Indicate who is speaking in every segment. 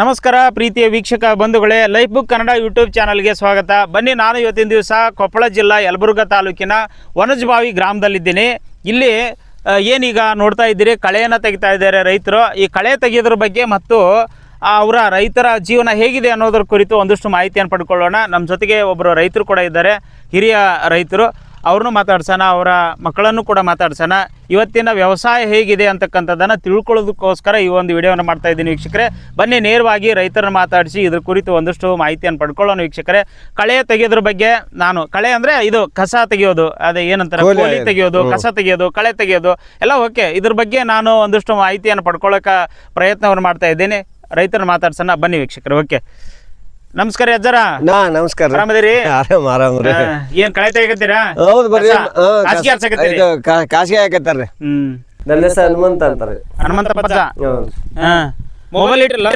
Speaker 1: ನಮಸ್ಕಾರ ಪ್ರೀತಿಯ ವೀಕ್ಷಕ ಬಂಧುಗಳೇ ಲೈಫ್ ಬುಕ್ ಕನ್ನಡ ಯೂಟ್ಯೂಬ್ ಚಾನಲ್ಗೆ ಸ್ವಾಗತ. ಬನ್ನಿ, ನಾನು ಇವತ್ತಿನ ದಿವಸ ಕೊಪ್ಪಳ ಜಿಲ್ಲಾ ಯಲಬುರ್ಗಾ ತಾಲೂಕಿನ ವನಜಬಾವಿ ಗ್ರಾಮದಲ್ಲಿದ್ದೀನಿ. ಇಲ್ಲಿ ಏನೀಗ ನೋಡ್ತಾ ಇದ್ದೀರಿ, ಕಳೆಯನ್ನು ತೆಗಿತಾ ಇದ್ದಾರೆ ರೈತರು. ಈ ಕಳೆ ತೆಗೆಯೋದ್ರ ಬಗ್ಗೆ ಮತ್ತು ಅವರ ರೈತರ ಜೀವನ ಹೇಗಿದೆ ಅನ್ನೋದ್ರ ಕುರಿತು ಒಂದಷ್ಟು ಮಾಹಿತಿಯನ್ನು ಪಡ್ಕೊಳ್ಳೋಣ. ನಮ್ಮ ಜೊತೆಗೆ ಒಬ್ಬರು ರೈತರು ಕೂಡ ಇದ್ದಾರೆ, ಹಿರಿಯ ರೈತರು. ಅವ್ರನ್ನೂ ಮಾತಾಡ್ಸೋಣ ಅವರ ಮಕ್ಕಳನ್ನು ಕೂಡ ಮಾತಾಡ್ಸೋಣ. ಇವತ್ತಿನ ವ್ಯವಸಾಯ ಹೇಗಿದೆ ಅಂತಕ್ಕಂಥದ್ದನ್ನು ತಿಳ್ಕೊಳ್ಳೋದಕ್ಕೋಸ್ಕರ ಈ ಒಂದು ವಿಡಿಯೋನ ಮಾಡ್ತಾ ಇದ್ದೀನಿ ವೀಕ್ಷಕರೇ. ಬನ್ನಿ ನೇರವಾಗಿ ರೈತರನ್ನ ಮಾತಾಡಿಸಿ ಇದ್ರ ಕುರಿತು ಒಂದಷ್ಟು ಮಾಹಿತಿಯನ್ನು ಪಡ್ಕೊಳ್ಳೋಣ ವೀಕ್ಷಕರೇ. ಕಳೆ ತೆಗೆಯೋದ್ರ ಬಗ್ಗೆ ನಾನು ಕಳೆ ಅಂದರೆ ಇದು ಕಸ ತೆಗೆಯೋದು ಅದೇ ಏನಂತಾರೆ
Speaker 2: ಕೋಲಿ
Speaker 1: ಕೋಲಿ ತೆಗೆಯೋದು ಕಸ ತೆಗೆಯೋದು ಕಳೆ ತೆಗೆಯೋದು ಎಲ್ಲ ಓಕೆ. ಇದ್ರ ಬಗ್ಗೆ ನಾನು ಒಂದಷ್ಟು ಮಾಹಿತಿಯನ್ನು ಪಡ್ಕೊಳ್ಳೋಕೆ ಪ್ರಯತ್ನವನ್ನು ಮಾಡ್ತಾ ಇದ್ದೀನಿ. ರೈತರನ್ನ ಮಾತಾಡ್ಸೋಣ ಬನ್ನಿ ವೀಕ್ಷಕರು ಓಕೆ. ನಮಸ್ಕಾರ ಅಜ್ಜರ.
Speaker 2: ನಾ ನಮಸ್ಕಾರ ಆರಾಮ
Speaker 1: ಆರಾಮದಿರಿ?
Speaker 2: ಆರಾಮ್ ಆರಾಮ್ ರೀ.
Speaker 1: ಏನ್ ಕಳೆ ತೆಗಿತೀರಾ
Speaker 2: ಹೌದು ಬರ್ರಿ.
Speaker 1: ಹಾಸಿಗೆ
Speaker 2: ಕಾ- ಕಾಸಿಗೆ ಹಾಕತ್ತಾರ್ರಿ
Speaker 1: ಹ್ಮ್.
Speaker 2: ನನ್ನ ಹೆಸರು ಹನುಮಂತ ಅಂತಾರೆ.
Speaker 1: ಹನುಮಂತ ಪಜ್ಜ
Speaker 2: ಹ್ಮ್.
Speaker 1: ಮೊಬೈಲ್ ಇಟ್ಟಿಲ್ಲ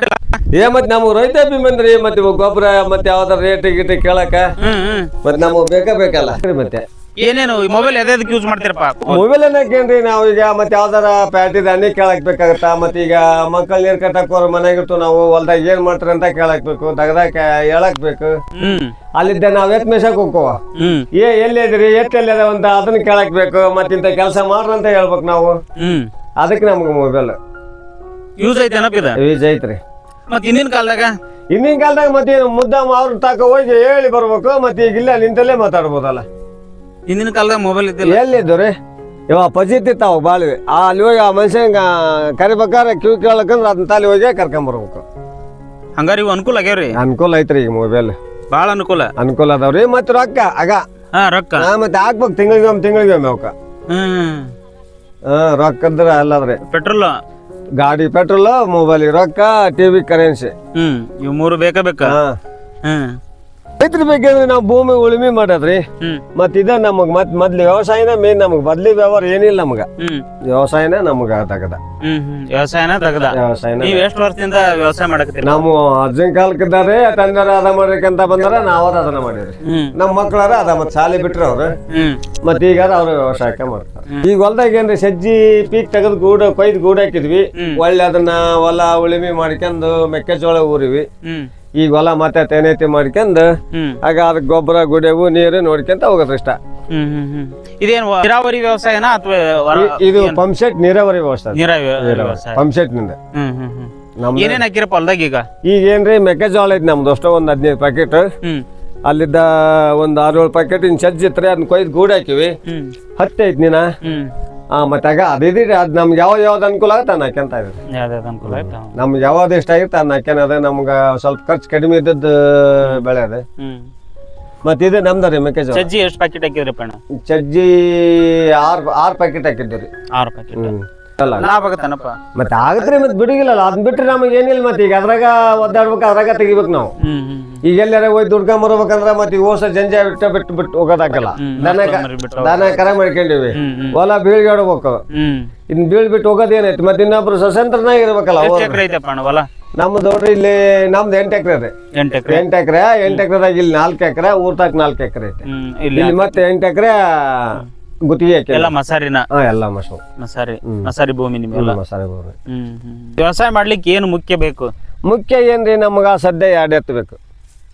Speaker 2: ಏ ಮತ್ ನಮಗ್ ರೈತ ಬಂದ್ರಿ ಮತ್ತೆ ಗೊಬ್ಬರ ಮತ್ತೆ ಯಾವ್ದಾರ ರೇಟ್ ಗಿಟ್ ಕೇಳಕ
Speaker 1: ಮತ್ತೆ
Speaker 2: ಮತ್ ನಮಗ್ ಬೇಕೇ ಬೇಕಲ್ಲ? ಮತ್ತೆ.
Speaker 1: ಏನೇನು ಮೊಬೈಲ್ ಯಾವ್ದಕ್ಕೆ ಯೂಸ್ ಮಾಡ್ತೀರಪ್ಪ?
Speaker 2: ಮೊಬೈಲ್ ಏನಕ್ಕೇನ್ರಿ ನಾವು ಈಗ ಮತ್ತೆ ಯಾವ್ದಾರ ಪ್ಯಾಟಿ ದಾನಿ ಕೇಳಕ್ ಬೇಕಾಗತ್ತ? ಮತ್ತೆ ಈಗ ಮಕ್ಕಳು ನೀರ್ ಕಟ್ಟಕ್ ಮನೆಗಿಟ್ಟು ನಾವು ಹೊಲ್ದಾಗ ಏನ್ ಮಾಡ್ತಾರೆ ಅಂತ ಕೇಳಕ್ ಬೇಕು ದಗದಾಕ ಹೇಳಕ್ ಬೇಕು.
Speaker 1: ಹ್ಮ್.
Speaker 2: ಅಲ್ಲಿದ್ದ ನಾವ್ ಎತ್ ಮೇಷಕ್ ಹೋಗ್ಕೋವ.
Speaker 1: ಹ್ಮ್.
Speaker 2: ಏ ಎಲ್ಲಿ ಇದ್ರಿ ಎತ್ ಎಲ್ಲಿ ಅದಾವ ಅಂತ ಅದನ್ನ ಕೇಳಕ್ ಬೇಕು. ಮತ್ತೆ ಇಂತ ಕೆಲಸ ಮಾಡ್ರಿ ಅಂತ ಹೇಳ್ಬೇಕು ನಾವು.
Speaker 1: ಹ್ಮ್.
Speaker 2: ಅದಕ್ಕೆ ನಮ್ಗೆ ಮೊಬೈಲ್
Speaker 1: ಯೂಸ್ ಇದು?
Speaker 2: ಯೂಸ್ ಐತ್ರಿ.
Speaker 1: ಮತ್ ಹಿಂದಿನ ಕಾಲದಾಗ?
Speaker 2: ಹಿಂದಿನ ಕಾಲದಾಗ ಮತ್ತೆ ಮುದ್ದೆ ಮುದ್ದಾಮ ಅವ್ರ ತಾಕ ಹೋಗಿ ಹೇಳಿ ಬರ್ಬೇಕು ಮತ್ತೆ ಈಗ ಇಲ್ಲ ನಿಂತಲ್ಲೇ ಮಾತಾಡ್ಬೋದಲ್ಲ.
Speaker 1: ಹಿಂದಿನ ಕಾಲದಾಗ ಮೊಬೈಲ್ ಇದ್ದಿಲ್ಲ.
Speaker 2: ಎಲ್ಲಿದ್ದು ರೀ ಇವ ಪಜಿತ್ ಇತ್ತಾವ ಬಾಳ್ವಿ. ಆ ಅಲ್ಲಿ ಹೋಗಿ ಆ ಮನುಷ್ಯಂಗ ಕರಿಬೇಕಾರೆ ಕ್ಯೂ ಕೇಳಕಂದ್ರೆ ಅದನ್ನ ತಾಲಿ ಹೋಗಿ ಕರ್ಕೊಂಬರ್ಬೇಕು
Speaker 1: ಹಂಗಾರೆ ಇವು ಅನುಕೂಲ ಆಗ್ಯಾವ್ರಿ?
Speaker 2: ಅನುಕೂಲ ಐತ್ರಿ ಈಗ ಮೊಬೈಲ್
Speaker 1: ಭಾಳ ಅನುಕೂಲ.
Speaker 2: ಅನುಕೂಲ ಅದಾವ್ರಿ ಮತ್ತೆ ರೊಕ್ಕ ಆಗ.
Speaker 1: ಹಾ ರೊಕ್ಕ.
Speaker 2: ಮತ್ತೆ ಹಾಕ್ಬೇಕು ತಿಂಗಳಿಗೊಮ್ಮೆ ತಿಂಗಳಿಗೊಮ್ಮೆ ಅವಕ್ಕ.
Speaker 1: ಹ್ಮ್.
Speaker 2: ಹಾ ರೊಕ್ಕ ಇದ್ರೆ ಅಲ್ಲದ್ರಿ
Speaker 1: ಪೆಟ್ರೋಲ್?
Speaker 2: ಗಾಡಿ ಪೆಟ್ರೋಲ್ ಮೊಬೈಲ್ ರೊಕ್ಕ ಟಿವಿ ಕರೆನ್ಸಿ
Speaker 1: ಹ್ಮ್ ಇವು ಮೂರು ಬೇಕಾ ಬೇಕಾ?
Speaker 2: ಹಾ.
Speaker 1: ಹ್ಮ್.
Speaker 2: ರೈತರ ಬೇಕಂದ್ರೆ ನಾವು ಭೂಮಿ ಉಳುಮೆ ಮಾಡದ್ರಿ. ಮತ್ ಇದ ನಮಗ್ ಮತ್ ಮೊದ್ಲು ವ್ಯವಸಾಯನ ಮೇನ್ ನಮಗ್ ಬದ್ಲಿ ವ್ಯವಹಾರ ಏನಿಲ್ಲ ನಮಗ. ವ್ಯವಸಾಯನ ನಮಗ ತಗದ.
Speaker 1: ವ್ಯವಸಾಯನ ತಗದ.
Speaker 2: ವ್ಯವಸಾಯನ
Speaker 1: ನೀವ್ ಎಷ್ಟು ವರ್ಷದಿಂದ ವ್ಯವಸಾಯ ಮಾಡಕತ್ತೀರಿ?
Speaker 2: ನಾವು ಅಜ್ಜನ್ ಕಾಲಕ್ಕಿದ್ದಾರೆ ತಂದರ ಅದ ಮಾಡ್ಬೇಕಂತ ಬಂದಾರ ನಾವ್ ಅದನ್ನ ಮಾಡಿದ್ರಿ.
Speaker 1: ಹ್ಮ್.
Speaker 2: ನಮ್ಮ ಮಕ್ಕಳಾರ ಅದ ಮತ್ ಶಾಲೆ ಬಿಟ್ರ ಅವ್ರು. ಮತ್ ಈಗ ಅವ್ರು ವ್ಯವಸಾಯಕ್ಕೆ ಮಾಡ್ತಾರೆ. ಈಗ ಹೊಲ್ದಾಗ ಏನ್ರಿ ಸಜ್ಜಿ ಪೀಕ್ ತೆಗೆದ್ ಗೂಡ ಕೊಯ್ದು ಗೂಡ ಹಾಕಿದ್ವಿ. ಒಳ್ಳೆ ಅದನ್ನ ಹೊಲ ಉಳಿಮೆ ಮಾಡ್ಕೊಂಡು ಮೆಕ್ಕೆಜೋಳ ಊರಿವಿ. ಈಗ ಹೊಲ ಮತ್ತೆ ತೆನೇತಿ ಮಾಡ್ಕೊಂಡು ಆಗ ಅದಕ್ಕೆ ಗೊಬ್ಬರ ಗುಡೆವು ನೀರು ನೋಡ್ಕೊಂತ ಹೋಗೋದು ಇಷ್ಟ
Speaker 1: ಇದೇನು ನೀರಾವರಿ ವ್ಯವಸ್ಥೆ ಅಥವಾ
Speaker 2: ಇದು ಪಂಪ್ ಸೆಟ್ ನೀರಾವರಿ ವ್ಯವಸ್ಥೆ.
Speaker 1: ನೀರಾವರಿ
Speaker 2: ಪಂಪ್ ಸೆಟ್ನಿಂದ
Speaker 1: ಏನೇನ್ ಹಾಕಿರಪ್ಪ ಹೊಲ್ದಾಗ ಈಗ?
Speaker 2: ಈಗ ಏನ್ರಿ ಮೆಕ್ಕೆಜೋಳ ಐತಿ ನಮ್ದು ಅಷ್ಟೋ ಒಂದ್ ಹದಿನೈದು ಪ್ಯಾಕೆಟ್ ಅಲ್ಲಿದ್ದ ಒಂದ್ ಆರು ಏಳು ಪ್ಯಾಕೆಟ್ ಇನ್ ಸಜ್ಜಿ ಇತ್ರಿ ಅದನ್ನ ಕೊಯ್ದು ಗೂಡ್ ಹಾಕಿವಿ. ಹತ್ತಿ ಐತಿ ನೀನ? ಆ ಮತ್ತೆ ಆಗ ಅದಿದ್ರಿ ಅದ್ ನಮ್ಗೆ ಯಾವ್ದು ಯಾವ್ದು ಅನುಕೂಲ ಆಗುತ್ತೆ ಅದನ್ನ ಹಾಕ್ಯಂತ ಇದ್ರಿ
Speaker 1: ಅನುಕೂಲ ಆಯ್ತು?
Speaker 2: ನಮ್ಗೆ ಯಾವ್ದು ಇಷ್ಟ ಆಗಿರುತ್ತೆ ಅದನ್ನ ಹಾಕ್ಯನದ ನಮ್ಗೆ ಸ್ವಲ್ಪ ಖರ್ಚು ಕಡಿಮೆ ಇದ್ದದ್ದು ಬೆಳೆ ಅದೇ
Speaker 1: ಹ್ಮ್.
Speaker 2: ಮತ್ತೆ ಇದು ನಮ್ದು ರೀ ಮೆಕ್ಕೆಜೋಳ.
Speaker 1: ಸಜ್ಜಿ ಎಷ್ಟು ಪ್ಯಾಕೆಟ್ ಹಾಕಿದ್ರಿ ಅಣ್ಣ
Speaker 2: ಸಜ್ಜಿ ಆರು ಆರು ಪ್ಯಾಕೆಟ್ ಹಾಕಿದ್ವಿ ರೀ.
Speaker 1: ಆರು ಪ್ಯಾಕೆಟ್ ಲಾಭ ಆಗತ್ತನಪ್ಪ?
Speaker 2: ಮತ್ತೆ ಆಗತ್ರಿ ಮತ್ತೆ ಬಿಡುಗಿಲ್ಲ ಅದನ್ನ ಬಿಟ್ರೆ ನಮಗೆ ಏನಿಲ್ಲ ಮತ್ತೆ ಈಗ ಅದ್ರಾಗ ಒದ್ದಾಡ್ಬೇಕು ಅದ್ರಾಗ ತೆಗಿಬೇಕು ನಾವು. ಈಗ ಎಲ್ಲಾರ ಹೋಗಿ ದುಡ್ಕೊಂಡ್ ಬರ್ಬೇಕಂದ್ರ ಮತ್ತೆ ಈ ಹೋಸ ಜಂಜ ಬಿಟ್ಟು ಬಿಟ್ಟು ಬಿಟ್ಟು ಹೋಗೋದಾಗಲ್ಲ. ದನ ಕ- ದನ ಕರ ಮಾಡ್ಕೊಂಡಿವಿ. ಹೊಲ ಬೀಳ್ಗಾಡ್ಬೇಕು ಇನ್ ಬೀಳ್ ಬಿಟ್ಟು ಹೋಗೋದೇನೈತಿ ಮತ್ತೆ ಇನ್ನೊಬ್ರು ಸ್ವತಂತ್ರನಾಗ ಇರ್ಬೇಕಲ್ಲ ಅವ್ರು.
Speaker 1: ಎಕರೆ ಐತಪ್ಪ ಅಣ್ಣ ಹೊಲ?
Speaker 2: ನಮ್ದು ನೋಡ್ರಿ ಇಲ್ಲಿ ನಮ್ದು ಎಂಟು ಎಕರೆ ಇದೆ.
Speaker 1: ಎಂಟು ಎಕರೆ?
Speaker 2: ಎಂಟು ಎಕರೆ ಎಂಟು ಎಕರೆದಾಗ ಇಲ್ಲಿ ನಾಲ್ಕು ಎಕರೆ ಊರ್ತಾಕ್ ನಾಲ್ಕು ಎಕರೆ ಐತೆ.
Speaker 1: ಹ್ಮ್ ಇಲ್ಲಿ
Speaker 2: ಇಲ್ಲಿ ಮತ್ತೆ ಎಂಟು ಎಕರೆ ಗುತ್ತಿಗೆ ಹಾಕಿ
Speaker 1: ಎಲ್ಲ ಮಸಾರಿನ.
Speaker 2: ಹಾ ಎಲ್ಲ ಮಸು.
Speaker 1: ಮಸಾರಿ ಮಸಾರಿ ಭೂಮಿ ನಿಮ್ಗೆಲ್ಲ
Speaker 2: ಮಸಾಲೆ ಬೋರಿ
Speaker 1: ಹ್ಮ್ ಹ್ಮ್ ವ್ಯವಸಾಯ ಮಾಡ್ಲಿಕ್ಕೆ ಏನು ಮುಖ್ಯ ಬೇಕು?
Speaker 2: ಮುಖ್ಯ ಏನ್ರಿ ನಮಗ ಸದ್ಯ ಎರಡು ಎತ್ತಬೇಕು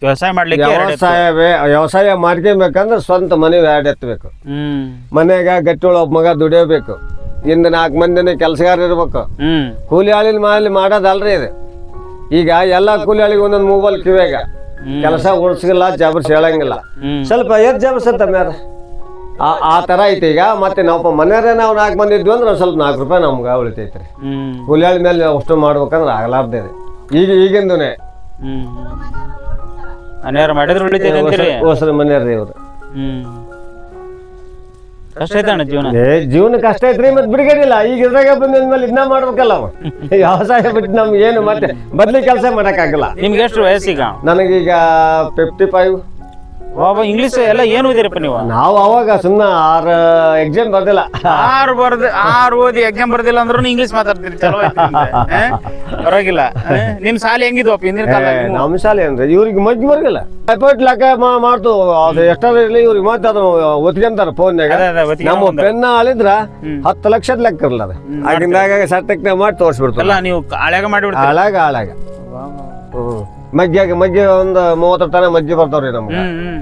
Speaker 1: ವ್ಯವಸಾಯ ಮಾಡ್ಲಿಕ್ಕೆ ಎರಡು ಎತ್ತು.
Speaker 2: ವ್ಯವಸಾಯ ವ್ಯವಸಾಯ ಮಾಡ್ಕೊಬೇಕಂದ್ರೆ ಸ್ವಂತ ಮನೆ ಎರಡು ಎತ್ತಬೇಕು
Speaker 1: ಹ್ಮ್.
Speaker 2: ಮನೆಗ ಗಟ್ಟಿಗಳು ಒಬ್ಬ ಮಗ ದುಡಿಯಬೇಕು. ಇಂದ ನಾಲ್ಕು ಮಂದಿನ ಕೆಲಸಗಾರ ಇರ್ಬೇಕು.
Speaker 1: ಹ್ಮ್.
Speaker 2: ಕೂಲಿ ಆಳಿನ ಮಾಲಿ ಮಾಡೋದಲ್ರಿ ಇದು. ಈಗ ಎಲ್ಲ ಕೂಲಿ ಆಳಿಗೆ ಒಂದೊಂದು ಮೊಬೈಲ್ ಕಿವ್ಯಾಗ. ಕೆಲಸ ಉಳಿಸಿಲ್ಲ ಜಬರ್ಸ್ ಹೇಳಂಗಿಲ್ಲ.
Speaker 1: ಹ್ಮ್.
Speaker 2: ಸ್ವಲ್ಪ ಎದ್ ಅಂತ ಮ್ಯಾರ. ಆ ಆ ಥರ ಐತಿ ಈಗ. ಮತ್ತೆ ನಾವು ಮನೆಯವರೇ ನಾವು ನಾಲ್ಕು ಮಂದಿ ಇದ್ವಿ ಅಂದ್ರೆ ಸ್ವಲ್ಪ ನಾಲ್ಕು ರೂಪಾಯಿ ನಮ್ಗೆ ಉಳಿತೈತ್ರಿ
Speaker 1: ಹ್ಮ್.
Speaker 2: ಕೂಲಿ ಆಳಿ ಮೇಲೆ ಅಷ್ಟು ಮಾಡ್ಬೇಕಂದ್ರೆ ಆಗಲಾರ್ದೆ ರೀ. ಈಗ ಈಗಿಂದನೇ.
Speaker 1: ಹ್ಮ್. ಅನ್ಯಾರ ಮಾಡಿದ್ರೆ ಉಳಿತೈತೆ ಅಂತೀರಿ?
Speaker 2: ಹೊಸರ ಮನೆಯವ್ರಿ ಇವ್ರು.
Speaker 1: ಹ್ಮ್. ಕಷ್ಟ ಐತೆ ಅಣ್ಣ ಜೀವನ?
Speaker 2: ಏ ಜೀವನ ಕಷ್ಟ ಐತ್ರಿ ಮತ್ತೆ ಬಿಡ್ಗಡಿಲ್ಲ ಈಗ ಇದ್ರಾಗ ಬಂದ್ಮೇಲೆ ಇದನ್ನ ಮಾಡ್ಬೇಕಲ್ಲ ಅವ. ವ್ಯವಸಾಯ ಬಿಟ್ಟು ನಮ್ಗೆ ಏನು ಮತ್ತೆ ಬದ್ಲಿ ಕೆಲಸ ಮಾಡಕ್ಕಾಗಲ್ಲ.
Speaker 1: ನಿಮ್ಗೆ ಎಷ್ಟು ವಯಸ್ಸೀಗ?
Speaker 2: ನನಗೀಗ ಫಿಫ್ಟಿ ಫೈವ್
Speaker 1: ಬಾಬಾ ಇಂಗ್ಲಿಷ್ ಎಲ್ಲ ಏನು ಓದಿರಪ್ಪ ನೀವು?
Speaker 2: ನಾವು ಅವಾಗ ಸುಮ್ಮನೆ ಆರು ಎಕ್ಸಾಮ್ ಬರ್ದಿಲ್ಲ.
Speaker 1: ಆರು ಬರ್ದು ಆರು ಓದಿ ಎಕ್ಸಾಮ್ ಬರ್ದಿಲ್ಲ ಅಂದ್ರೂ ಇಂಗ್ಲಿಷ್ ಮಾತಾಡ್ತೀರಿ ಚಲೋ ಐತಿ ನಿಮ್ದು. ಹ? ಪರವಾಗಿಲ್ಲ. ಹ? ನಿಮ್ ಶಾಲೆ ಹೆಂಗಿದ್ವಪ್ಪ ಹಿಂದಿನ ಕಾಲ
Speaker 2: ನಮ್ಮ ಶಾಲೆ ಅಂದ್ರೆ ಇವ್ರಿಗೆ ಮಜ್ಜಿ ಬರ್ಗಿಲ್ಲ ಎಫರ್ಟ್ ಲೆಕ್ಕ ಮಾ- ಮಾಡ್ತು. ಅದು ಎಷ್ಟಾದ್ರೂ ಇರ್ಲಿ ಇವ್ರಿಗೆ ಮತ್ತೆ ಅದು ಒತ್ಕೊಂತಾರ ಫೋನ್ಯಾಗ
Speaker 1: ಅದೇ ಅದೇ ಒತ್ತಿಗೆ
Speaker 2: ನಮ್ಮ
Speaker 1: ಒಂದು.
Speaker 2: ಪೆನ್ನ ಆಳಿದ್ರ ಹತ್ತು ಲಕ್ಷದ ಲೆಕ್ಕ ಇರಲ್ಲ ಅದು. ಆಗಿಂದಾಗ ಸಟ್ಟಕ್ಕೆ ಮಾಡಿ ತೋರಿಸ್ಬಿಡ್ತು
Speaker 1: ಎಲ್ಲ ನೀವು ಹಳೆಗ ಮಾಡಿಬಿಡ್ತೀರಿ?
Speaker 2: ಹಾಳಾಗ ಹಾಳಾಗ ಹ್ಮ್. ಮಗ್ಗಿಯಾಗ ಮಜ್ಜಿಗೆ ಒಂದು ಮೂವತ್ತರ ತನ ಮಜ್ಜಿ ಬರ್ತಾವ್ರಿ ನಮ್ಗೆ.
Speaker 1: ಹ್ಮ್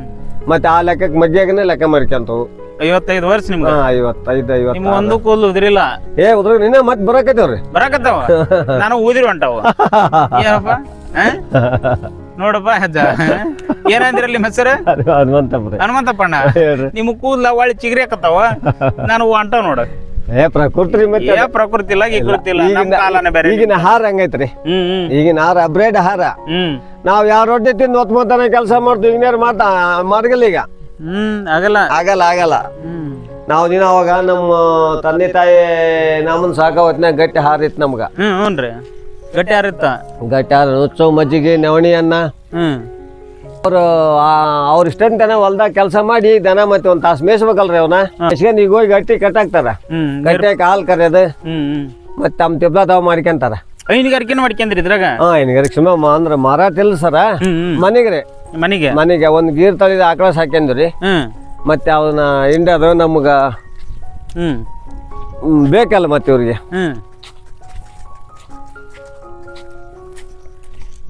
Speaker 2: ಮತ್ತೆ ಆ ಲೆಕ್ಕಕ್ಕೆ ಮಗ್ಗಿಯಾಗನೇ ಲೆಕ್ಕ ಮಾಡ್ಕೊಂತವು
Speaker 1: ಐವತ್ತೈದು ವರ್ಷ ನಿಮ್ಗೆ?
Speaker 2: ಹಾ ಐವತ್ತೈದು
Speaker 1: ನಿಮ್
Speaker 2: ಐವತ್ತ
Speaker 1: ಒಂದು ಕೂದಲು ಉದ್ರಿಲ್ಲ?
Speaker 2: ಏ ಉದ್ರ ನಿನ್ನೆ ಮತ್ತೆ ಬರಕತ್ತೇವ್ರಿ.
Speaker 1: ಬರಾಕತ್ತಾವ? ನಾನು ಊದಿರಿ ಹೊಂಟಾವ. ಏನಪ್ಪ? ಆ? ನೋಡಪ್ಪ ಅಜ್ಜ. ಏನಂದಿರಲ್ಲಿ ಹೆಸರು
Speaker 2: ಹನುಮಂತಪ್ರಿ
Speaker 1: ಹನುಮಂತಪ್ಪಣ್ಣ.
Speaker 2: ಹೇಳ್ರಿ.
Speaker 1: ನಿಮ್ ಕೂದ್ಲ ಒಳ್ಳೆ ಚಿಗ್ರಿ ಹಾಕತ್ತಾವ? ನಾನು ಹೊಂಟಾವ ನೋಡ.
Speaker 2: ಏ ಪ್ರಕೃತಿ ಮತ್ತೆ
Speaker 1: ಏ ಪ್ರಕೃತಿ ಇಲ್ಲ
Speaker 2: ಈಗಿನ
Speaker 1: ಕಾಲನೇ ಬೇರೆ
Speaker 2: ಈಗಿನ ಹಾರ ಹಂಗೈತ್ರಿ?
Speaker 1: ಹ್ಮ್
Speaker 2: ಈಗಿನ ಹಾರ ಬ್ರೆಡ್ ಹಾರ.
Speaker 1: ಹ್ಮ್.
Speaker 2: ನಾವ್ ಯಾವ ರೊಟ್ಟಿ ತಿಂದು ಹೊತ್ಕೊಂತಾನೆ ಕೆಲಸ ಮಾಡ್ತೀವಿ ಇಂಜಿನಿಯರ್ ಮಾತಾ ಮಾಡ್ಗಲ್ಲ ಈಗ.
Speaker 1: ಹ್ಮ್ ಆಗಲ್ಲ.
Speaker 2: ಆಗಲ್ಲ ಆಗಲ್ಲ. ನಾವು ದಿನ ಅವಾಗ ನಮ್ಮ ತಂದೆ ತಾಯಿ ನಮ್ಮನ್ನ ಸಾಕ ಹೊತ್ನ್ಯಾಗ ಗಟ್ಟಿ ಹಾರ ಇತ್ತು ನಮ್ಗ.
Speaker 1: ಹ್ಮ್ ರೀ ಗಟ್ಟಿ ಯಾರಿತ್ತ
Speaker 2: ಗಟ್ಟಿ ಹಾರ ನುಚ್ಚು ಮಜ್ಜಿಗೆ ನವಣಿ ಅನ್ನ.
Speaker 1: ಹ್ಮ್.
Speaker 2: ಅವ್ರು ಅವ್ರ ಇಷ್ಟಂತ ದನ ಹೊಲ್ದಾಗ ಕೆಲಸ ಮಾಡಿ ದನ ಮತ್ತೆ ಒಂದ್ ತಾಸು ಮೇಯಿಸ್ಬೇಕಲ್ರಿ ಅವನ. ಮೇಸ್ಕೊಂಡ್ ಈಗ ಹೋಗಿ ಗಟ್ಟಿ ಕಟ್ಟಾಕ್ತಾರ.
Speaker 1: ಹ್ಮ್
Speaker 2: ಗಟ್ಟಿ ಹಾಲು ಕರೆಯೋದು. ಮತ್ತೆ ತಮ್ಮ ತಿಪ್ಲ ತಾವ್ ಮಾಡ್ಕೊಂತಾರ
Speaker 1: ಹೈನುಗಾರಿಕೆ ಮಾಡ್ಕೊಂಡ್ರಿ ಇದ್ರಾಗ?
Speaker 2: ಹಾ ಹೈನುಗಾರಿಕೆ ಸುಮ್ಮ ಅಂದ್ರ ಮಾರಾಟ ಇಲ್ಲ ಸರ.
Speaker 1: ಮನೆಗ್ರಿ
Speaker 2: ಮನೆಗೆ ರೀ.
Speaker 1: ಮನೆಗೆ?
Speaker 2: ಒಂದು ಗೀರ್ ತಳಿದ ಆಕಳ ಸಾಕ್ಯಂದ್ರಿ
Speaker 1: ರೀ.
Speaker 2: ಮತ್ತೆ ಅವನ ಹಿಂಡೋದು ನಮ್ಗ ಬೇಕಲ್ಲ ಮತ್ತೆ ಇವ್ರಿಗೆ.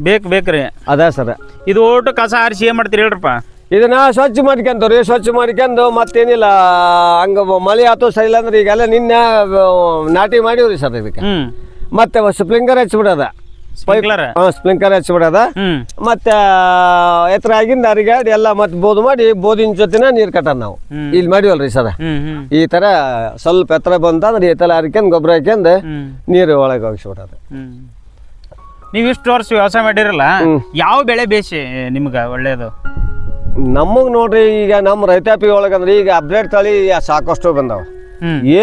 Speaker 1: ಬೇಕು ಬೇಕ್ರಿ.
Speaker 2: ಅದ ಸರ್.
Speaker 1: ಇದು ಒಟ್ಟು ಕಸ ಆರಿಸಿ ಏನ್ ಮಾಡ್ತೀರಿ ಹೇಳ್ರಪ್ಪ.
Speaker 2: ಇದನ್ನ ಸ್ವಚ್ಛ ಮಾಡ್ಕೊಂತವ್ರಿ ಸ್ವಚ್ಛ ಮಾಡ್ಕೊಂಡು ಮತ್ತೇನಿಲ್ಲ ಹಂಗ ಮಳೆ ಆತು ಸರಿ ಇಲ್ಲ ಅಂದ್ರೆ ಈಗೆಲ್ಲ ನಿನ್ನೆ ನಾಟಿ ಮಾಡಿವ್ರಿ ಸರ್ ಇದಕ್ಕೆ. ಮತ್ತೆ ಸ್ಪ್ರಿಂಕರ್ ಹಚ್ಬಿಡೋದ
Speaker 1: ಸ್ಪ್ರಿಂಕ್ಲರ್?
Speaker 2: ಹಾ ಸ್ಪ್ರಿಂಕ್ಲರ್ ಹಚ್ಬಿಡೋದ ಮತ್ತೆ ಎತ್ತರ ಆಗಿಂದ ಅರಿಗಾಡಿ ಎಲ್ಲ ಮತ್ತೆ ಬೋದು ಮಾಡಿ ಬೋದಿನ ಜೊತೆನ ನೀರು ಕಟ್ಟೋದು ನಾವು. ಇಲ್ಲಿ ಮಾಡಿವಲ್ರಿ ಸರ. ಈ ತರ ಸ್ವಲ್ಪ ಎತ್ತರ ಬಂತಂದ್ರೆ ಈ ತರ ಹರ್ಕೊಂಡು ಗೊಬ್ಬರ ಹಾಕ್ಯಂದು ನೀರು ಒಳಗೆ ಹೋಗಿಸ್ಬಿಡೋದು
Speaker 1: ನೀವು ಇಷ್ಟು ವರ್ಷ ವ್ಯವಸಾಯ ಮಾಡಿರಲ್ಲ ಯಾವ ಬೆಳೆ ಬೇಸಿ ನಿಮ್ಗೆ ಒಳ್ಳೇದು?
Speaker 2: ನಮಗೆ ನೋಡ್ರಿ ಈಗ ನಮ್ಮ ರೈತಾಪಿ ಒಳಗಂದ್ರೆ ಈಗ ಅಪ್ಡೇಟ್ ತಳಿ ಸಾಕಷ್ಟು ಬಂದಾವ.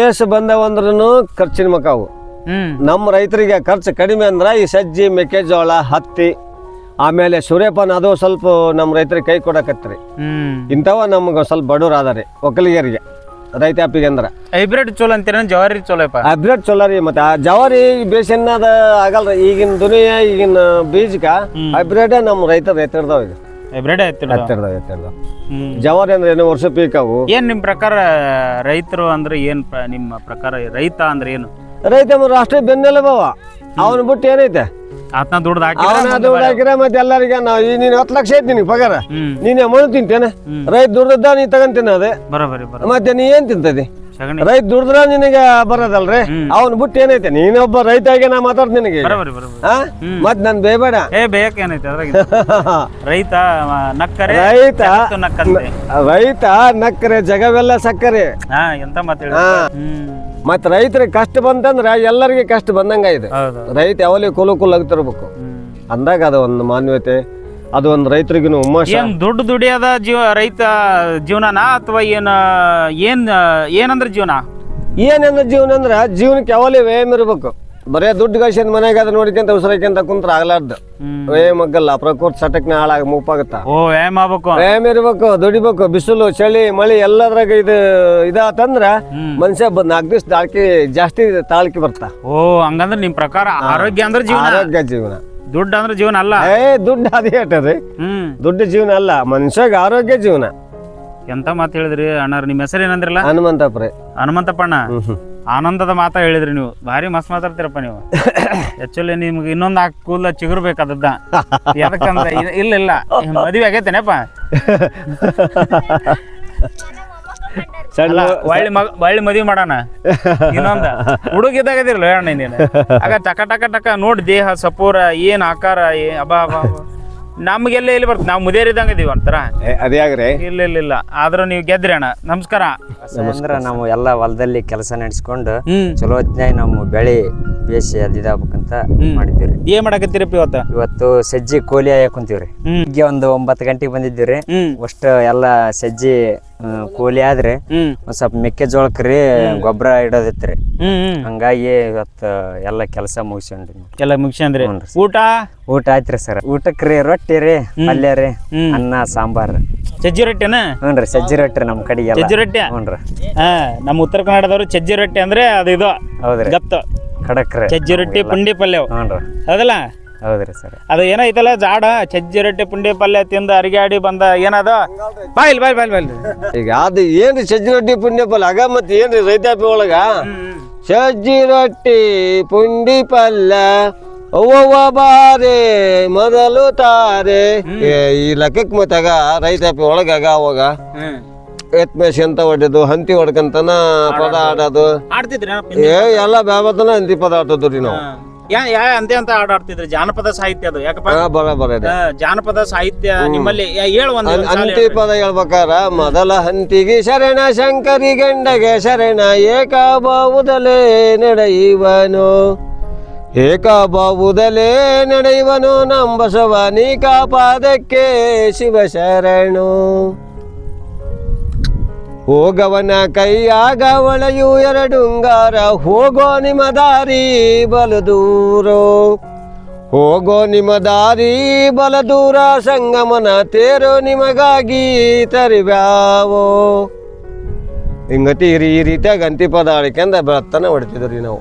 Speaker 2: ಏಸ್ ಬಂದಾವ ಅಂದ್ರೂ ಖರ್ಚಿನ
Speaker 1: ಮಕ್ಕವು
Speaker 2: ನಮ್ಮ ರೈತರಿಗೆ ಖರ್ಚು ಕಡಿಮೆ ಅಂದ್ರೆ ಈ ಸಜ್ಜಿ ಮೆಕ್ಕೆಜೋಳ ಹತ್ತಿ ಆಮೇಲೆ ಸೂರ್ಯಪಾನ ಅದು ಸ್ವಲ್ಪ ನಮ್ಮ ರೈತರಿಗೆ ಕೈ ಕೊಡಕತ್ರಿ. ಇಂಥವ ನಮ್ಗೆ ಸ್ವಲ್ಪ ಬಡವ್ರು ಅದಾರಿ ಒಕ್ಕಲಿಗರಿಗೆ. ರೈತಾಪಿಗೆ ಅಂದ್ರೆ.
Speaker 1: ಹೈಬ್ರಿಡ್ ಚಲೋ ಅಂತೀರ ಜವಾರಿ ಚೋಲ
Speaker 2: ಹೈಬ್ರಿಡ್ ಚಲೋ ರೀ ಮತ್ತೆ ಆ ಜವಾರಿ ಬೇಸನ್ನದ ಆಗಲ್ರಿ. ಈಗಿನ ದುನಿಯಾ ಈಗಿನ ಬೀಜಕ ಹೈಬ್ರಿಡ್ ನಮ್ಮ ರೈತರು ಎತ್ತಿಡ್ದಾವ ಈಗ.
Speaker 1: ಹೈಬ್ರಿಡ್
Speaker 2: ಎತ್ತಿಡ್ದಾವ? ಎತ್ತಿಡ್ದಾವ ಜವಾರಿ ಅಂದ್ರೆ ಏನು ವರ್ಷ ಪೀಕ್ ಅವು?
Speaker 1: ಏನ್ ನಿಮ್ ಪ್ರಕಾರ ರೈತರು ಅಂದ್ರೆ ಏನ್ ನಿಮ್ಮ ಪ್ರಕಾರ ರೈತ ಅಂದ್ರೆ ಏನು?
Speaker 2: ರೈತ ರಾಷ್ಟ್ರೀಯ ಬೆನ್ನೆಲುಬವ ಅವನ ಬಿಟ್ಟು ಏನೈತೆ?
Speaker 1: ಆತ್ನ ದುಡ್ದು
Speaker 2: ಅವನ
Speaker 1: ಹಾಕಿ
Speaker 2: ದುಡ್ಡು ಹಾಕಿರ ಮತ್ತೆ ಎಲ್ಲರಿಗೆ ನಾವು ಈ ನೀನು ಹತ್ತು ಲಕ್ಷ ಐತಿ ನಿನಗೆ ಪಗಾರ.
Speaker 1: ಹ್ಮ್.
Speaker 2: ನೀನೇ ಮಣ್ಣು ತಿಂತೇನೆ. ರೈತ ದುಡ್ದದ್ದ ನೀ ತಗೊಂತೀನಿ ಅದೇ.
Speaker 1: ಬರೋಬರಿ ಬರೋ
Speaker 2: ಮತ್ತೆ ನೀ ಏನ್ ತಿಂತದಿ?
Speaker 1: ಸಗಣಿ.
Speaker 2: ರೈತ ದುಡ್ದ್ರ ನಿನಗೆ ಬರೋದಲ್ರಿ? ಅವನ್ ಬಿಟ್ಟು ಏನೈತೆ? ನೀನೊಬ್ಬ ರೈತ ಆಗಿ ನಾ ಮಾತಾಡ್ ನಿನಗೆ
Speaker 1: ಬರೋಬರಿ ಬರೋಬರಿ.
Speaker 2: ಹಾ ಮತ್ ನನ್ ಬೇಬೇಡ.
Speaker 1: ಏ ಅದ್ರಾಗ ರೈತ ಆ, ನಕ್ಕರೆ
Speaker 2: ರೈತ
Speaker 1: ಜಗತ್ತು ನಕ್ಕಂತೆ
Speaker 2: ರೈತ ನಕ್ಕರೆ ಜಗವೆಲ್ಲ ಸಕ್ಕರೆ.
Speaker 1: ಹಾ ಎಂತ ಮಾತಾಡ
Speaker 2: ಹಾ.
Speaker 1: ಹ್ಮ್.
Speaker 2: ಮತ್ ರೈತರಿಗೆ ಕಷ್ಟ ಬಂತಂದ್ರೆ ಎಲ್ಲರಿಗೆ ಕಷ್ಟ ಬಂದಂಗ ಇದೆ ರೈತ ಯಾವಲ್ಲಿ ಕುಲು
Speaker 1: ಕುಲಾಗ್ತಿರ್ಬೇಕು
Speaker 2: ಅಂದಾಗ ಅದು ಒಂದು ಮಾನ್ಯತೆ ಅದು ಒಂದು ರೈತರಿಗೂ ಹುಮ್ಮಶ
Speaker 1: ಏನ್ ದುಡ್ಡು ದುಡಿಯದ ಜೀವ ರೈತ ಜೀವನನಾ ಅಥವಾ ಏನ ಏನ್ ಏನಂದ್ರೆ ಜೀವನ?
Speaker 2: ಏನಂದ್ರೆ ಜೀವನ ಅಂದ್ರೆ ಜೀವನಕ್ಕೆ ಯಾವಲ್ಲಿ ವ್ಯಾಯಾಮ ಇರ್ಬೇಕು. ಬರೇ ದುಡ್ಡು ಗಳಿಸಿದ ಮನೆಗೆ ಅದು ನೋಡಿಕೊಂತ ಉಸಿರಕ್ಕಿಂತ ಕುಂತ್ರ ಆಗ್ಲಾರ್ದು. ವ್ಯಾಯಾಮ ಆಗಲ್ಲ ಪ್ರಕೃತಿ ಸಟಕ್ನ ಹಾಳಾಗ ಮುಪ್ಪಾಗುತ್ತ
Speaker 1: ಓ ವ್ಯಾಯಾಮ ಆಗ್ಬೇಕು.
Speaker 2: ವ್ಯಾಯಾಮ ಇರ್ಬೇಕು ದುಡಿಬೇಕು ಬಿಸಿಲು ಚಳಿ ಮಳಿ ಎಲ್ಲದ್ರಾಗ ಇದು ಇದಾತಂದ್ರ. ಮನುಷ್ಯ ನಾಲ್ಕು ದಿವಸ ತಾಳ್ಕಿ ಜಾಸ್ತಿ ತಾಳ್ಕಿ ಬರ್ತಾ.
Speaker 1: ಓ ಹಂಗಂದ್ರ ನಿಮ್ ಪ್ರಕಾರ ಆರೋಗ್ಯ ಅಂದ್ರೆ ಜೀವನ?
Speaker 2: ಆರೋಗ್ಯ ಜೀವನ.
Speaker 1: ದುಡ್ಡು ಅಂದ್ರೆ ಜೀವನ ಅಲ್ಲ?
Speaker 2: ಏ ದುಡ್ಡು ಅದೇ ಹೇಳ್ರಿ
Speaker 1: ಹ್ಮ್.
Speaker 2: ದುಡ್ಡು ಜೀವನ ಅಲ್ಲ ಮನುಷ್ಯಗ ಆರೋಗ್ಯ ಜೀವನ.
Speaker 1: ಎಂತ ಮಾತು ಹೇಳಿದ್ರಿ ಅಣ್ಣಾರ ನಿಮ್ಮ ಹೆಸರು ಏನಂದ್ರಲ್ಲ
Speaker 2: ಹನುಮಂತಪ್ಪ
Speaker 1: ಹನುಮಂತಪ್ಪಣ್ಣ ಆನಂದದ ಮಾತಾ ಹೇಳಿದ್ರಿ ನೀವು. ಭಾರಿ ಮಸ್ತ್ ಮಾತಾಡ್ತೀರಪ್ಪ ನೀವು. ಆಕ್ಚುಲಿ ನಿಮ್ಗೆ ಇನ್ನೊಂದು ನಾಲ್ಕು ಕೂದಲ ಚಿಗುರ್ಬೇಕಾದದ್ದ. ಯಾಕಂದ್ರೆ ಇ- ಇಲ್ಲ ಇಲ್ಲ. ಮದುವೆ ಆಗೈತೇನಪ್ಪ?
Speaker 2: ಸಣ್ಣ
Speaker 1: ಅಲ್ಲ ಒಳ್ಳೆ ಮಗ ಒಳ್ಳೆ ಮದುವೆ ಮಾಡೋಣ. ಇನ್ನೊಂದ. ಹುಡುಗಿದ್ದಾಗದಿರಲ್ಲ ಅಣ್ಣ ನೀನು. ಆಗ ಟಕ ಟಕ ಟಕ ನೋಡಿ ದೇಹ ಸಪೂರ ಏನ್ ಆಕಾರ ಏ ಅಬಾ ಅಬಾ ಅಬಾ. ನಮ್ಗೆಲ್ಲ ಇಲ್ಲಿ ಬರ್ತದೆ? ನಾವು ಮುದೇರಿದಂಗ ಇದೀವಿ ಒಂಥರ.
Speaker 2: ಏ, ಅದೇ ಆಗ್ರಿ.
Speaker 1: ಇಲ್ಲ ಇಲ್ಲ ಇಲ್ಲ. ಆದ್ರೂ ನೀವು ಗೆದ್ರಿ ಅಣ್ಣ. ನಮಸ್ಕಾರ.
Speaker 3: ನಮಸ್ಕಾರ. ನಾವು ಎಲ್ಲ ಹೊಲದಲ್ಲಿ ಕೆಲಸ ನಡೆಸ್ಕೊಂಡು ಚಲೋ ಹೊತ್ನ್ಯಾಗ ನಮ್ಮ ಬೆಳೆ ಬೇಸಿ ಅದಿದಾಗಬೇಕಂತ ಮಾಡಿದ್ದೀವಿ
Speaker 1: ಏನ್ ಮಾಡಕತ್ತೀರಪ್ಪ ಇವತ್ತು?
Speaker 3: ಇವತ್ತು ಸಜ್ಜಿ ಕೋಲಿ ಹಾಯಕ್ ಕುಂತೀವ್ರಿ
Speaker 1: ಹ್ಮ್.
Speaker 3: ಈಗ ಒಂದು ಒಂಬತ್ತು ಗಂಟೆಗೆ ಬಂದಿದ್ದೀವ್ರಿ. ಅಷ್ಟು ಎಲ್ಲ ಸಜ್ಜಿ ಕೋಲಿ ಆದ್ರೆ ಒಂದ್ ಸ್ವಲ್ಪ ಮೆಕ್ಕೆಜೋಳಕ್ರಿ ಗೊಬ್ಬರ ಇಡೋದಿತ್ರಿ. ಹಂಗಾಗಿ ಇವತ್ತು ಎಲ್ಲ ಕೆಲಸ ಮುಗಿಸ್ಕೊಂಡ್ರಿ
Speaker 1: ಎಲ್ಲ ಮುಗಿಸ್ಕೊಂಡ್ರಿ. ಊಟ?
Speaker 3: ಊಟ ಆಯ್ತ್ರಿ ಸರ್. ಊಟಕ್ರಿ ರೊಟ್ಟಿ ರೀ ಪಲ್ಯ ರೀ ಅನ್ನ ಸಾಂಬಾರ್
Speaker 1: ಸಜ್ಜಿ ರೊಟ್ಟಿನ?
Speaker 3: ಹ್ಞೂ ಸಜ್ಜಿ ರೊಟ್ಟಿ ನಮ್ಮ ಕಡೆಗೆ
Speaker 1: ಸಜ್ಜಿ ರೊಟ್ಟಿ?
Speaker 3: ಹ್ಞೂ
Speaker 1: ಹಾ ನಮ್ಮ ಉತ್ತರ ಕನ್ನಡದವರು ಸಜ್ಜಿ ರೊಟ್ಟಿ ಅಂದ್ರೆ ಅದು ಇದು.
Speaker 3: ಹೌದ್ರಿ.
Speaker 1: ಗತ್ತು.
Speaker 3: ಖಡಕ್ ರೀ
Speaker 1: ಸಜ್ಜಿ ರೊಟ್ಟಿ ಪುಂಡಿ ಪಲ್ಯ
Speaker 3: ಹ್ಞೂ ರೀ.
Speaker 1: ಹೌದಲ್ಲ?
Speaker 3: ಹೌದ್ರಿ ಸರ್.
Speaker 1: ಅದು ಏನೈತಲ್ಲ ಜಾಡ ಚಜ್ಜಿ ರೊಟ್ಟಿ ಪುಂಡಿ ಪಲ್ಯ ತಿಂದ ಅರಿಗಾಡಿ ಬಂದ ಏನದ? ಬಾಯಿಲ್ ಬಾಯ್ ಬಾಯ್ ಬಾಯ್
Speaker 2: ಈಗ ಅದು ಏನ್ರಿ ಸಜ್ಜಿ ರೊಟ್ಟಿ ಪುಂಡಿ ಪಲ್ಯ? ಆಗ ಮತ್ತೆ ಏನ್ರಿ ರೈತಾಪಿ ಒಳಗ? ಸಜ್ಜಿ ರೊಟ್ಟಿ ಪುಂಡಿ ಪಲ್ಯ ಅವ್ವವ್ವ ಬಾರೆ ಮೊದಲು ತಾರೆ. ಏ, ಈ ಲೆಕ್ಕಕ್ಕೆ ಮತ್ತಾಗ ರೈತಾಪಿ ಒಳಗಾಗ ಅವಾಗ.
Speaker 1: ಹ್ಮ್
Speaker 2: ಎತ್ ಮೇಸಿ ಅಂತ ಹೊಡೆದು ಹಂತಿ ಹೊಡ್ಕಂತನ ಪದ ಆಡೋದು.
Speaker 1: ಆಡ್ತಿದ್ರಿ
Speaker 2: ಏ ಎಲ್ಲ ಬ್ಯಾಬತನ ಹಂತಿ ಪದ ಆಟೋದು ರೀ ನಾವು.
Speaker 1: ಯಾ ಯಾ ಅಂತೆ ಅಂತ ಹಾಡ್ ಆಡ್ತಿದ್ರಿ ಜಾನಪದ ಸಾಹಿತ್ಯ ಅದು. ಯಾಕಪ್ಪ
Speaker 2: ಹಾ ಬರ ಬರ
Speaker 1: ಆ, ಜಾನಪದ ಸಾಹಿತ್ಯ ನಿಮ್ಮಲ್ಲಿ ಯಾ- ಹೇಳು ಒಂದು
Speaker 2: ಅಂತಿ ಹಂತಿ ಪದ ಹೇಳ್ಬೇಕಾರ ಮೊದಲ ಹಂತಿಗೆ ಶರಣ ಶಂಕರಿ ಗಂಡಗೆ ಶರಣ ಏಕಬಾವುದಲೇ ನಡೆಯುವನು. ಏಕಬಾವುದಲೇ ನಡೆಯುವನು ನಂಬಸವ ನೀ ಕಾಪಾದಕ್ಕೆ ಶಿವ ಶರಣು ಹೋಗವನ ಕೈಯಾಗ ಒಳೆಯು ಎರಡುಂಗಾರ ಹೋಗೋ ನಿಮ್ಮ ದಾರಿ ಬಲು ದೂರೋ ಹೋಗೋ ನಿಮ್ಮ ದಾರಿ ಬಲ ದೂರ ಸಂಗಮನ ತೇರೋ ನಿಮಗಾಗಿ ತರಿವ್ಯಾವೋ ಹಿಂಗತಿ ಈ ರೀತಿಯಾಗಿ ಅಂತಿ ಪದ ಆಡಿಕೆಂದ ಬೆಳತನ ಹೊಡಿತಿದ್ರಿ ನಾವು.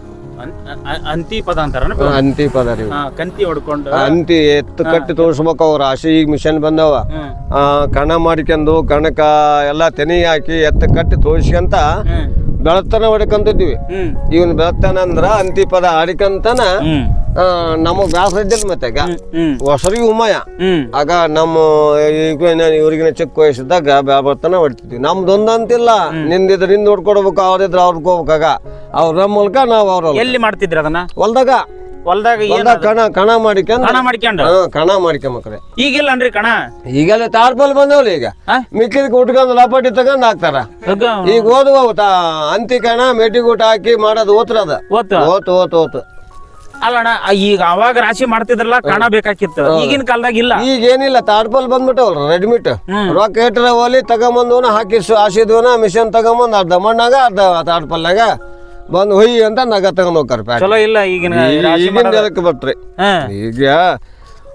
Speaker 1: ಅಂತಿ ಪದ ಅಂತಾರ
Speaker 2: ಅಂತಿ ಪದ ರೀ
Speaker 1: ಕಂತಿ ಹೊಡ್ಕೊಂಡು.
Speaker 2: ಅಂತಿ ಎತ್ತು ಕಟ್ಟಿ ತೋರ್ಸ್ಬೇಕು ಅವ್ರ. ರಾಶಿ ಈಗ ಮಿಷನ್ ಬಂದವ. ಆ, ಕಣ ಮಾಡ್ಕೊಂಡು ಕಣಕ ಎಲ್ಲ ತೆನಿ ಹಾಕಿ ಎತ್ತು ಕಟ್ಟಿ ತೋರಿಸ್ಕಂತ ಬೆಳತನ ಹೊಡ್ಕೊಂತಿದ್ವಿ. ಇವನ್ ಬೆಳತನ ಅಂದ್ರ ಅಂತಿ ಪದ ಆಡಿಕಂತನ ನಮಗ್ ಬ್ಯಾಸರ ಇದ್ದಿಲ್ಲ ಮತ್ತೆ
Speaker 1: ಹ್ಮ್
Speaker 2: ಹೊಸರಿಗೆ ಉಮಯ ಆಗ ನಮ್ಮ ಇವ್ರಿಗಿನ ಚಿಕ್ಕ ವಯಸ್ಸಿದ್ದಾಗ ಬ್ಯಾಬರ್ತನ ಹೊಡ್ತಿದ್ವಿ. ನಮ್ದೊಂದು ಅಂತಿಲ್ಲ ನಿಂದಿದ್ರೆ ನಿಂದ ನೋಡ್ಕೊಡ್ಬೇಕು ಅವ್ರಿದ್ರೆ ಅವ್ರಿಗೆ ಹೋಗ್ಬೇಕಾಗ. ಅವ್ರ ನಮ್ಮ ಮೂಲಕ ನಾವು ಅವ್ರ
Speaker 1: ಎಲ್ಲಿ ಮಾಡ್ತಿದ್ರಿ ಅದನ್ನ?
Speaker 2: ಹೊಲ್ದಾಗ.
Speaker 1: ಹೊಲ್ದಾಗ
Speaker 2: ಕಣ ಕಣ ಮಾಡಿಕೊಂಡ್.
Speaker 1: ಕಣ ಮಾಡ್ಕೊಂಡು?
Speaker 2: ಕಣ ಮಾಡ್ಕೊಂಬಕ್ರೆ
Speaker 1: ಈಗಿಲ್ಲ ಅನ್ರಿ ಕಣ?
Speaker 2: ಈಗೆಲ್ಲ ತಾರ್ಪಲ್ ಬಂದವಲ್ಲ ಈಗ. ಮಿಕ್ಕಿದ ಉಟ್ಕೊಂಡ್ ಲಪಾಟಿ ತಗೊಂಡ್ ಹಾಕ್ತಾರ. ಈಗ ಓದುವ ಅಂತಿ ಕಣ ಮೆಟ್ಟಿಗೂಟ ಹಾಕಿ ಮಾಡೋದು ಓತ್ರದ
Speaker 1: ಅದ.
Speaker 2: ಓತ್ ಓತು ಓತು.
Speaker 1: ಅಲ್ಲಣ್ಣ ಈಗ ಅವಾಗ ರಾಶಿ ಮಾಡ್ತಿದ್ರಲ್ಲ ಕಣ ಬೇಕಾಗಿತ್ತು ಈಗಿನ ಕಾಲದಾಗ ಇಲ್ಲ.
Speaker 2: ಈಗ ಏನಿಲ್ಲ ತಾಡ್ಪಲ್ ಬಂದ್ಬಿಟ್ಟವಲ್ಲ ರೆಡಿಮಿಟ್. ರೊಕ್ಕ ಇಟ್ರ ಒಲಿ ತಗೊಂಬಂದವನ ಹಾಕಿ ಸು- ಹಾಸಿದ್ವನ ಮಿಷನ್ ತಗೊಂಬಂದ್ ಅರ್ಧ ಮಣ್ಣಾಗ ಅರ್ಧ ತಾಡ್ಪಲ್ನಾಗ ಬಂದು ಹೊಯ್ ಅಂತ ನಗ ತಗೊಂಡ್ ಹೋಗ್ತಾರ
Speaker 1: ಚಲೋ ಇಲ್ಲ ಈಗಿನ
Speaker 2: ಈಗಿನ ಈಗ